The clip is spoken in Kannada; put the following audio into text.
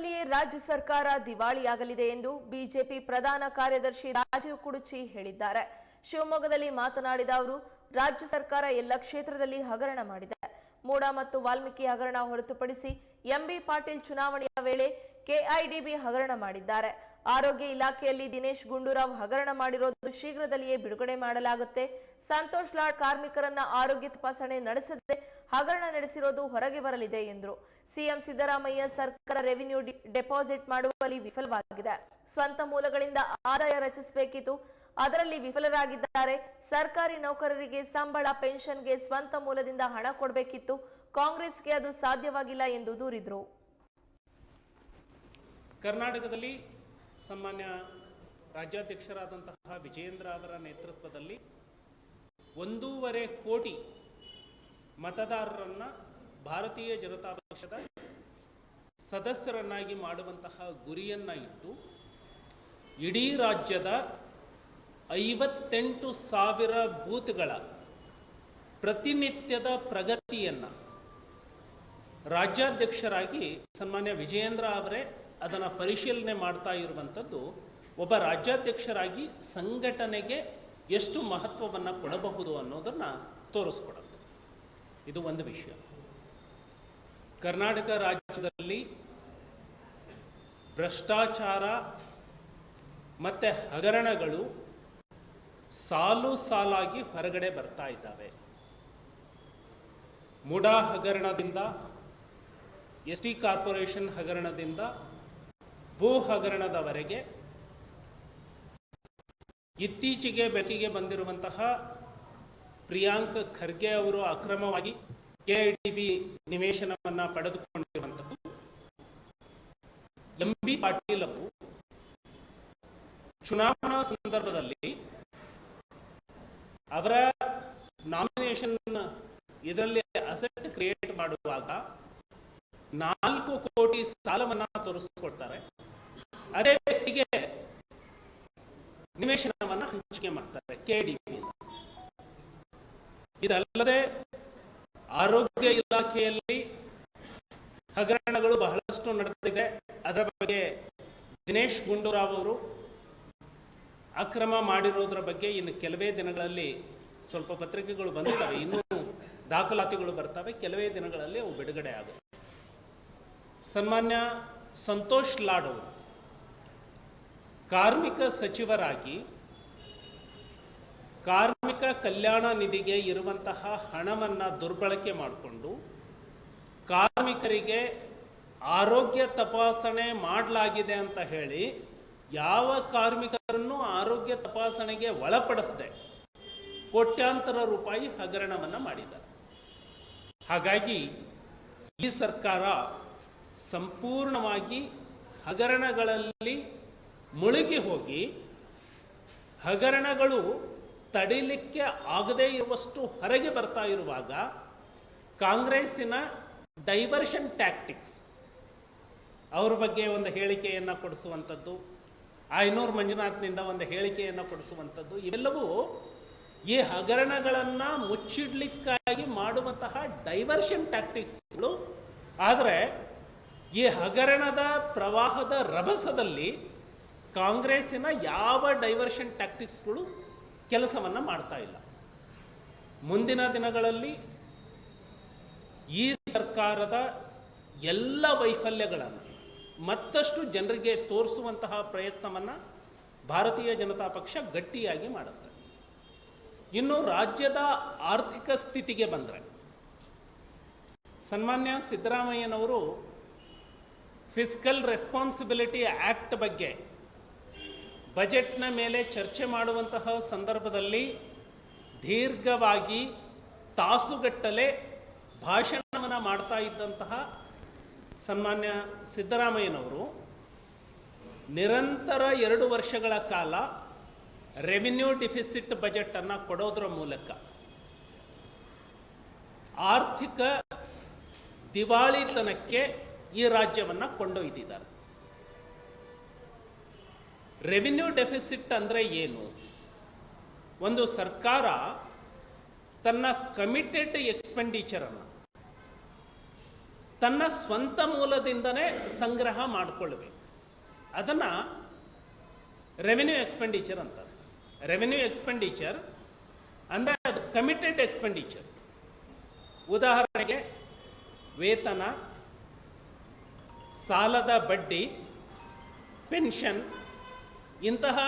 ಶೀಘ್ರದಲ್ಲಿಯೇ ರಾಜ್ಯ ಸರ್ಕಾರ ದಿವಾಳಿಯಾಗಲಿದೆ ಎಂದು ಬಿಜೆಪಿ ಪ್ರಧಾನ ಕಾರ್ಯದರ್ಶಿ ರಾಜೀವ್ ಕುಡುಚಿ ಹೇಳಿದ್ದಾರೆ. ಶಿವಮೊಗ್ಗದಲ್ಲಿ ಮಾತನಾಡಿದ ಅವರು, ರಾಜ್ಯ ಸರ್ಕಾರ ಎಲ್ಲ ಕ್ಷೇತ್ರದಲ್ಲಿ ಹಗರಣ ಮಾಡಿದೆ. ಮೂಡ ಮತ್ತು ವಾಲ್ಮೀಕಿ ಹಗರಣ ಹೊರತುಪಡಿಸಿ ಎಂಬಿ ಪಾಟೀಲ್ ಚುನಾವಣೆಯ ವೇಳೆ ಕೆಐಡಿಬಿ ಹಗರಣ ಮಾಡಿದ್ದಾರೆ. ಆರೋಗ್ಯ ಇಲಾಖೆಯಲ್ಲಿ ದಿನೇಶ್ ಗುಂಡೂರಾವ್ ಹಗರಣ ಮಾಡಿರೋದು ಶೀಘ್ರದಲ್ಲಿಯೇ ಬಿಡುಗಡೆ ಮಾಡಲಾಗುತ್ತೆ. ಸಂತೋಷ್ ಲಾಡ್ ಕಾರ್ಮಿಕರನ್ನ ಆರೋಗ್ಯ ತಪಾಸಣೆ ನಡೆಸದೆ ಹಗರಣ ನಡೆಸಿರೋದು ಹೊರಗೆ ಬರಲಿದೆ ಎಂದರು. ಸಿಎಂ ಸಿದ್ದರಾಮಯ್ಯ ಸರ್ಕಾರ ರೆವಿನ್ಯೂ ಡೆಪಾಸಿಟ್ ಮಾಡುವಲ್ಲಿ ವಿಫಲವಾಗಿದೆ. ಸ್ವಂತ ಮೂಲಗಳಿಂದ ಆದಾಯ ರಚಿಸಬೇಕಿತ್ತು. ಅದರಲ್ಲಿ ವಿಫಲರಾಗಿದ್ದಾರೆ. ಸರ್ಕಾರಿ ನೌಕರರಿಗೆ ಸಂಬಳ, ಪೆನ್ಷನ್ಗೆ ಸ್ವಂತ ಮೂಲದಿಂದ ಹಣ ಕೊಡಬೇಕಿತ್ತು. ಕಾಂಗ್ರೆಸ್ಗೆ ಅದು ಸಾಧ್ಯವಾಗಿಲ್ಲ ಎಂದು ದೂರಿದ್ರು. ಕರ್ನಾಟಕದಲ್ಲಿ ಸನ್ಮಾನ್ಯ ರಾಜ್ಯಾಧ್ಯಕ್ಷರಾದಂತಹ ವಿಜೇಂದ್ರ ಅವರ ನೇತೃತ್ವದಲ್ಲಿ ಒಂದೂವರೆ ಕೋಟಿ ಮತದಾರರನ್ನ ಭಾರತೀಯ ಜನತಾ ಪಕ್ಷದ ಸದಸ್ಯರನ್ನಾಗಿ ಮಾಡುವಂತಹ ಗುರಿಯನ್ನ ಇಟ್ಟು ಇಡೀ ರಾಜ್ಯದ ಐವತ್ತೆಂಟು ಸಾವಿರ ಬೂತ್ಗಳ ಪ್ರತಿನಿತ್ಯದ ಪ್ರಗತಿಯನ್ನು ರಾಜ್ಯಾಧ್ಯಕ್ಷರಾಗಿ ಸನ್ಮಾನ್ಯ ವಿಜಯೇಂದ್ರ ಅವರೇ ಅದನ್ನು ಪರಿಶೀಲನೆ ಮಾಡ್ತಾ ಇರುವಂಥದ್ದು ಒಬ್ಬ ರಾಜ್ಯಾಧ್ಯಕ್ಷರಾಗಿ ಸಂಘಟನೆಗೆ ಎಷ್ಟು ಮಹತ್ವವನ್ನು ಕೊಡಬಹುದು ಅನ್ನೋದನ್ನು ತೋರಿಸ್ಕೊಡುತ್ತೆ. ಇದು ಒಂದು ವಿಷಯ. ಕರ್ನಾಟಕ ರಾಜ್ಯದಲ್ಲಿ ಭ್ರಷ್ಟಾಚಾರ ಮತ್ತು ಹಗರಣಗಳು ಸಾಲು ಸಾಲಾಗಿ ಹೊರಗಡೆ ಬರ್ತಾ ಇದ್ದಾವೆ. ಮುಡಾ ಹಗರಣದಿಂದ, ಎಸ್ ಟಿ ಕಾರ್ಪೊರೇಷನ್ ಹಗರಣದಿಂದ ಭೂ ಹಗರಣದವರೆಗೆ ಇತ್ತೀಚೆಗೆ ಬೆಳಕಿಗೆ ಬಂದಿರುವಂತಹ ಪ್ರಿಯಾಂಕ್ ಖರ್ಗೆ ಅವರು ಅಕ್ರಮವಾಗಿ ಕೆಡಿಬಿ ನಿವೇಶನವನ್ನು ಪಡೆದುಕೊಂಡಿರುವಂಥದ್ದು. ಎಂ ಬಿ ಪಾಟೀಲ್ ಅವರು ಚುನಾವಣಾ ಸಂದರ್ಭದಲ್ಲಿ ಅವರ ನಾಮಿನೇಷನ್ ಇದರಲ್ಲಿ ಅಸೆಟ್ ಕ್ರಿಯೇಟ್ ಮಾಡುವಾಗ ನಾಲ್ಕು ಕೋಟಿ ಸಾಲವನ್ನ ತೋರಿಸ್ಕೊಡ್ತಾರೆ. ಅದೇ ವ್ಯಕ್ತಿಗೆ ನಿವೇಶನವನ್ನು ಹಂಚಿಕೆ ಮಾಡ್ತಾರೆ ಕೆಡಿಪಿ ಇದಲ್ಲದೆ ಆರೋಗ್ಯ ಇಲಾಖೆಯಲ್ಲಿ ಹಗರಣಗಳು ಬಹಳಷ್ಟು ನಡೆದಿದೆ. ಅದರ ಬಗ್ಗೆ ದಿನೇಶ್ ಗುಂಡೂರಾವ್ ಅವರು ಅಕ್ರಮ ಮಾಡಿರೋದ್ರ ಬಗ್ಗೆ ಇನ್ನು ಕೆಲವೇ ದಿನಗಳಲ್ಲಿ ಸ್ವಲ್ಪ ಪತ್ರಿಕೆಗಳು ಬಂದಿದ್ದಾವೆ. ಇನ್ನೂ ದಾಖಲಾತಿಗಳು ಬರ್ತವೆ. ಕೆಲವೇ ದಿನಗಳಲ್ಲಿ ಅವು ಬಿಡುಗಡೆ ಆಗುತ್ತೆ. ಸನ್ಮಾನ್ಯ ಸಂತೋಷ್ ಲಾಡ್ ಅವರು. ಕಾರ್ಮಿಕ ಸಚಿವರಾಗಿ ಕಾರ್ಮಿಕ ಕಲ್ಯಾಣ ನಿಧಿಗೆ ಇರುವಂತಹ ಹಣವನ್ನು ದುರ್ಬಳಕೆ ಮಾಡಿಕೊಂಡು ಕಾರ್ಮಿಕರಿಗೆ ಆರೋಗ್ಯ ತಪಾಸಣೆ ಮಾಡಲಾಗಿದೆ ಅಂತ ಹೇಳಿ ಯಾವ ಕಾರ್ಮಿಕರನ್ನು ಆರೋಗ್ಯ ತಪಾಸಣೆಗೆ ಒಳಪಡಿಸದೆ? ಕೋಟ್ಯಾಂತರ ರೂಪಾಯಿ ಹಗರಣವನ್ನು ಮಾಡಿದ್ದಾರೆ. ಹಾಗಾಗಿ ಈ ಸರ್ಕಾರ ಸಂಪೂರ್ಣವಾಗಿ ಹಗರಣಗಳಲ್ಲಿ ಮುಳುಗಿ ಹೋಗಿ ಹಗರಣಗಳು ತಡಿಲಿಕ್ಕೆ ಆಗದೇ ಇರುವಷ್ಟು ಹೊರಗೆ ಬರ್ತಾ ಇರುವಾಗ ಕಾಂಗ್ರೆಸ್ಸಿನ ಡೈವರ್ಷನ್ ಟ್ಯಾಕ್ಟಿಕ್ಸ್ ಅವ್ರ ಬಗ್ಗೆ ಒಂದು ಹೇಳಿಕೆಯನ್ನು ಕೊಡಿಸುವಂಥದ್ದು, ಐನೂರು ಮಂಜುನಾಥ್ನಿಂದ ಒಂದು ಹೇಳಿಕೆಯನ್ನು ಕೊಡಿಸುವಂಥದ್ದು, ಇವೆಲ್ಲವೂ ಈ ಹಗರಣಗಳನ್ನು ಮುಚ್ಚಿಡ್ಲಿಕ್ಕಾಗಿ ಮಾಡುವಂತಹ ಡೈವರ್ಷನ್ ಟ್ಯಾಕ್ಟಿಕ್ಸ್ಗಳು ಆದರೆ ಈ ಹಗರಣದ ಪ್ರವಾಹದ ರಭಸದಲ್ಲಿ ಕಾಂಗ್ರೆಸ್ಸಿನ ಯಾವ ಡೈವರ್ಷನ್ ಟ್ಯಾಕ್ಟಿಕ್ಸ್ಗಳು ಕೆಲಸವನ್ನು ಮಾಡ್ತಾ ಇಲ್ಲ. ಮುಂದಿನ ದಿನಗಳಲ್ಲಿ ಈ ಸರ್ಕಾರದ ಎಲ್ಲ ವೈಫಲ್ಯಗಳನ್ನು ಮತ್ತಷ್ಟು ಜನರಿಗೆ ತೋರಿಸುವಂತಹ ಪ್ರಯತ್ನವನ್ನು ಭಾರತೀಯ ಜನತಾ ಪಕ್ಷ ಗಟ್ಟಿಯಾಗಿ ಮಾಡುತ್ತೆ. ಇನ್ನು ರಾಜ್ಯದ ಆರ್ಥಿಕ ಸ್ಥಿತಿಗೆ ಬಂದರೆ ಸನ್ಮಾನ್ಯ ಸಿದ್ದರಾಮಯ್ಯನವರು ಫಿಸ್ಕಲ್ ರೆಸ್ಪಾನ್ಸಿಬಿಲಿಟಿ ಆ್ಯಕ್ಟ್ ಬಗ್ಗೆ ಬಜೆಟ್ನ ಮೇಲೆ ಚರ್ಚೆ ಮಾಡುವಂತಹ ಸಂದರ್ಭದಲ್ಲಿ ದೀರ್ಘವಾಗಿ ತಾಸುಗಟ್ಟಲೆ ಭಾಷಣವನ್ನು ಮಾಡ್ತಾ ಇದ್ದಂತಹ ಸನ್ಮಾನ್ಯ ಸಿದ್ದರಾಮಯ್ಯನವರು ನಿರಂತರ ಎರಡು ವರ್ಷಗಳ ಕಾಲ ರೆವಿನ್ಯೂ ಡಿಫಿಸಿಟ್ ಬಜೆಟನ್ನು ಕೊಡೋದ್ರ ಮೂಲಕ ಆರ್ಥಿಕ ದಿವಾಳಿತನಕ್ಕೆ ಈ ರಾಜ್ಯವನ್ನು ಕೊಂಡೊಯ್ದಿದ್ದಾರೆ. ರೆವಿನ್ಯೂ ಡೆಫಿಸಿಟ್ ಅಂದರೆ ಏನು? ಒಂದು ಸರ್ಕಾರ ತನ್ನ ಕಮಿಟೆಡ್ ಎಕ್ಸ್ಪೆಂಡಿಚರನ್ನು ತನ್ನ ಸ್ವಂತ ಮೂಲದಿಂದನೇ ಸಂಗ್ರಹ ಮಾಡಿಕೊಳ್ಬೇಕು ಅದನ್ನು ರೆವಿನ್ಯೂ ಎಕ್ಸ್ಪೆಂಡಿಚರ್ ಅಂತಾರೆ. ರೆವಿನ್ಯೂ ಎಕ್ಸ್ಪೆಂಡಿಚರ್ ಅಂದರೆ ಅದು ಕಮಿಟೆಡ್ ಎಕ್ಸ್ಪೆಂಡಿಚರ್ ಉದಾಹರಣೆಗೆ ವೇತನ, ಸಾಲದ ಬಡ್ಡಿ ಪೆನ್ಷನ್ ಇಂತಹ